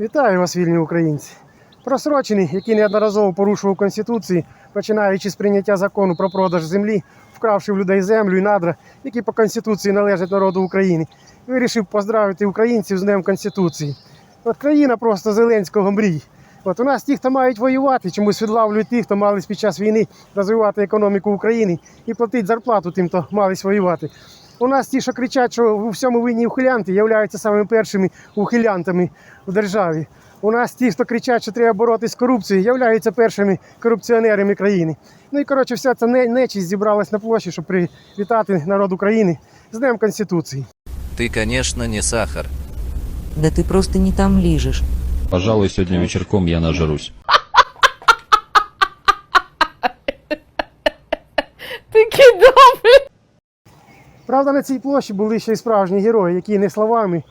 Вітаю вас, вільні українці. Просрочений, який неодноразово порушував Конституції, починаючи з прийняття закону про продаж землі, вкравши в людей землю і надра, які по Конституції належать народу України, вирішив поздравити українців з Днем Конституції. От країна просто Зеленського мрій. От у нас ті, хто мають воювати, чомусь відлавлюють тих, хто мали під час війни розвивати економіку України і платити зарплату тим, хто мались воювати. У нас ті, що кричать, що у всьому винні ухилянти, являються самими першими ухилянтами в державі. У нас ті, хто кричать, що треба боротися з корупцією, являються першими корупціонерами країни. Ну і коротше, вся ця нечість зібралась на площі, щоб привітати народ України з Днем Конституції. Ты, конечно, не сахар. Да ты просто не там лижешь. Пожалуй, сегодня вечерком я нажрусь. Правда, на цій площі були ще й справжні герої, які не словами,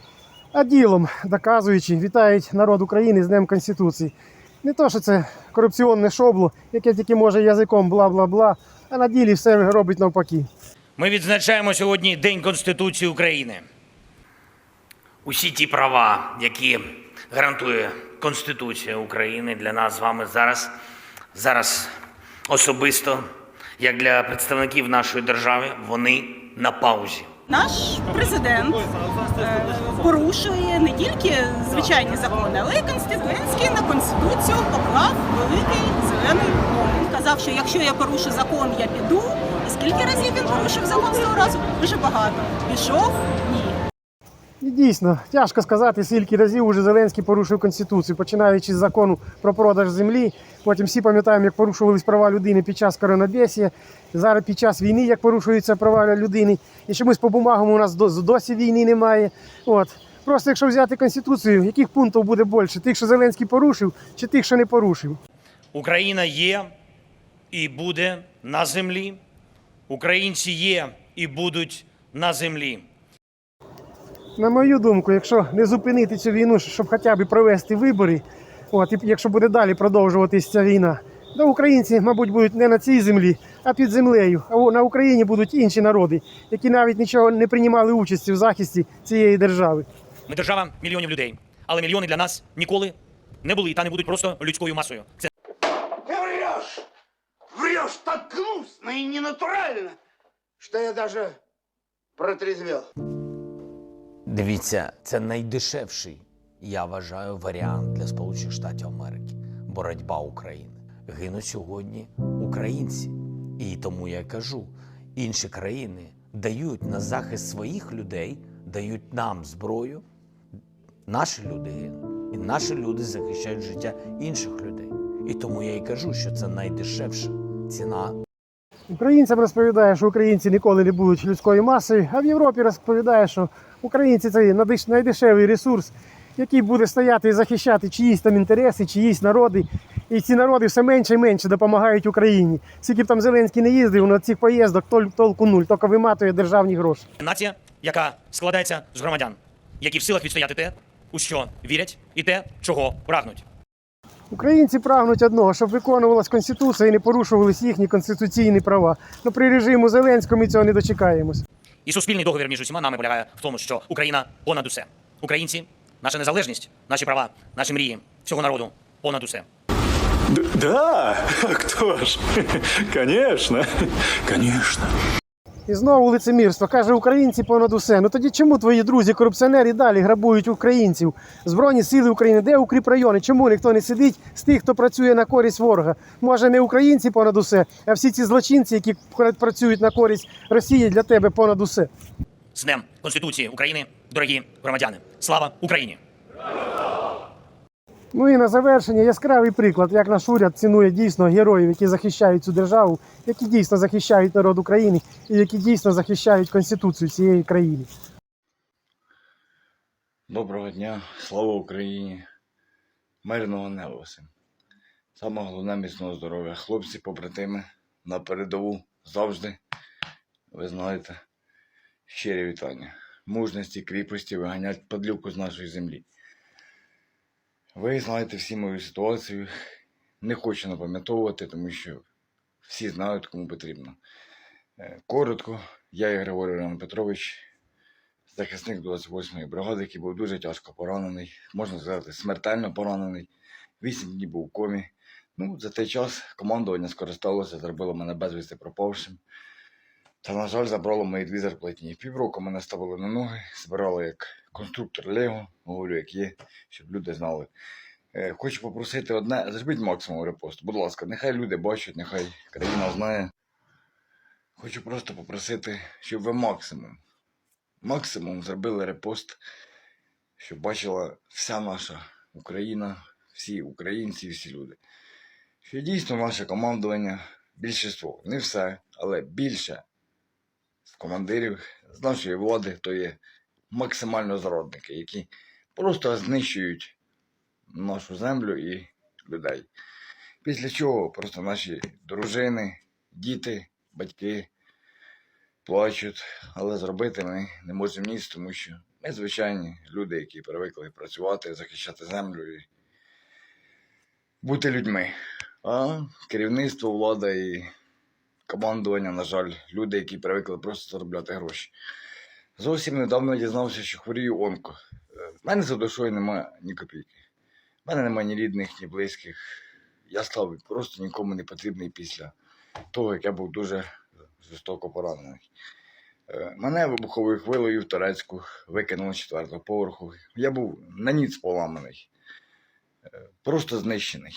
а ділом доказуючи, вітають народ України з Днем Конституції. Не то, що це корупціонне шобло, яке тільки може язиком бла-бла-бла, а на ділі все робить навпаки. Ми відзначаємо сьогодні День Конституції України. Усі ті права, які гарантує Конституція України для нас з вами зараз, зараз особисто, як для представників нашої держави, вони на паузі. Наш президент е, порушує не тільки звичайні закони, але й Конституційський на конституцію поклав великий зелений. Він казав, що якщо я порушу закон, я піду. І скільки разів він порушив закон сто разу? Дуже багато. Пішов? Ні. І дійсно, тяжко сказати, скільки разів уже Зеленський порушив Конституцію, починаючи з закону про продаж землі. Потім всі пам'ятаємо, як порушувались права людини під час коронабесія. Зараз під час війни, як порушуються права людини. І чомусь по бумагам у нас досі війни немає. От. Просто якщо взяти Конституцію, яких пунктів буде більше? Тих, що Зеленський порушив, чи тих, що не порушив? Україна є і буде на землі. Українці є і будуть на землі. На мою думку, якщо не зупинити цю війну, щоб хоча б провести вибори, от, і якщо буде далі продовжуватись ця війна, то українці, мабуть, будуть не на цій землі, а під землею. А на Україні будуть інші народи, які навіть нічого не приймали участі в захисті цієї держави. Ми держава мільйонів людей, але мільйони для нас ніколи не були та не будуть просто людською масою. Це врешь! Врешь так гнусно и ненатурально, что я даже протрезвел. Дивіться, це найдешевший, я вважаю, варіант для Сполучених Штатів Америки. Боротьба України. Гинуть сьогодні українці. І тому я кажу, інші країни дають на захист своїх людей, дають нам зброю. Наші люди гинуть. І наші люди захищають життя інших людей. І тому я і кажу, що це найдешевша ціна Українцям розповідає, що українці ніколи не будуть людською масою, а в Європі розповідає, що українці це найдеш- найдешевий ресурс, який буде стояти і захищати чиїсь там інтереси, чиїсь народи. І ці народи все менше і менше допомагають Україні. Скільки б там Зеленський не їздив, на цих поїздок тол- толку нуль, тільки виматує державні гроші. нація, яка складається з громадян, які в силах відстояти те, у що вірять, і те, чого прагнуть. Українці прагнуть одного, щоб виконувалась Конституція і не порушувались їхні конституційні права. Ну при режиму Зеленського ми цього не дочекаємось. І суспільний договір між усіма нами полягає в тому, що Україна понад усе. Українці, наша незалежність, наші права, наші мрії, всього народу понад усе. Да, а кто ж? Конечно, конечно. І знову лицемірство. Каже, українці понад усе. Ну тоді чому твої друзі, корупціонери, далі грабують українців? Збройні сили України, де укріпрайони? Чому ніхто не сидить з тих, хто працює на користь ворога? Може, не українці понад усе, а всі ці злочинці, які працюють на користь Росії для тебе понад усе. З Днем Конституції України, дорогі громадяни. Слава Україні! Ну і на завершення яскравий приклад, як наш уряд цінує дійсно героїв, які захищають цю державу, які дійсно захищають народ України і які дійсно захищають конституцію цієї країни. Доброго дня, слава Україні, мирного неба всім. Саме головне міцного здоров'я. Хлопці, побратими, на передову завжди, ви знаєте, щирі вітання. Мужності, кріпості виганять подлюку з нашої землі. Ви знаєте всі мою ситуацію. Не хочу напам'ятовувати, тому що всі знають, кому потрібно. Е, Коротко, я і Григорій Роман Петрович, захисник 28-ї бригади, який був дуже тяжко поранений, можна сказати, смертельно поранений. Вісім днів був в комі. Ну, за той час командування скористалося, зробило мене безвісти пропавшим. Та, на жаль, забрало мої дві зарплатні. Півроку мене ставили на ноги, збирали як конструктор Лего, говорю, як є, щоб люди знали. Е, Хочу попросити одне, зробіть максимум репост. Будь ласка, нехай люди бачать, нехай країна знає. Хочу просто попросити, щоб ви максимум, максимум зробили репост, щоб бачила вся наша Україна, всі українці, всі люди. Що дійсно наше командування, більшість, не все, але більше з командирів, з нашої влади, то є максимально зрадники, які просто знищують нашу землю і людей. Після чого просто наші дружини, діти, батьки плачуть, але зробити ми не можемо ніц, тому що ми звичайні люди, які привикли працювати, захищати землю і бути людьми. А керівництво, влада і командування, на жаль, люди, які привикли просто заробляти гроші. Зовсім недавно дізнався, що хворію онко. Е, В мене за душою немає ні копійки. В мене немає ні рідних, ні близьких. Я став просто нікому не потрібний після того, як я був дуже жорстоко поранений. Е, Мене вибуховою хвилею в Турецьку викинуло з четвертого поверху. Я був на ніц поламаний, Е, просто знищений.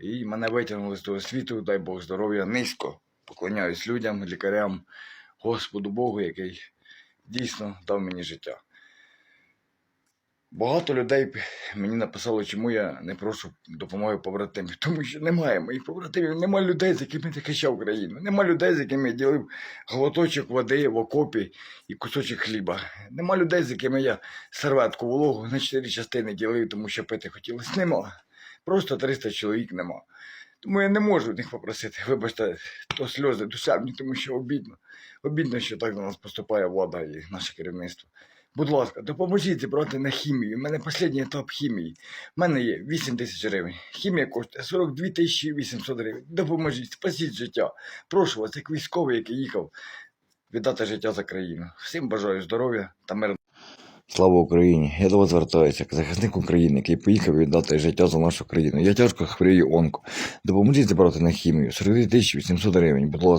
І мене витягнули з того світу, дай Бог здоров'я, низько. Поклоняюсь людям, лікарям, Господу Богу, який дійсно дав мені життя. Багато людей мені написало, чому я не прошу допомоги побратимів. Тому що немає моїх побратимів, немає людей, з якими я захищав Україну. Нема людей, з якими я ділив глоточок води в окопі і кусочок хліба. Нема людей, з якими я серветку вологу на чотири частини ділив, тому що пити хотілося. Нема. Просто 300 чоловік нема. Тому я не можу них попросити. Вибачте, то сльози душевні, тому що обідно. Обідно, що так до нас поступає влада і наше керівництво. Будь ласка, допоможіть зібрати на хімію. У мене останній етап хімії. У мене є 8 тисяч гривень. Хімія коштує 42 тисячі 800 гривень. Допоможіть, спасіть життя. Прошу вас, як військовий, який їхав, віддати життя за країну. Всім бажаю здоров'я та миру. Слава Україні! Я до вас звертаюся, як захисник України, який поїхав віддати життя за нашу країну. Я тяжко хворію онко. Допоможіть зібрати на хімію 42 тисяч 800 гривень, будь ласка.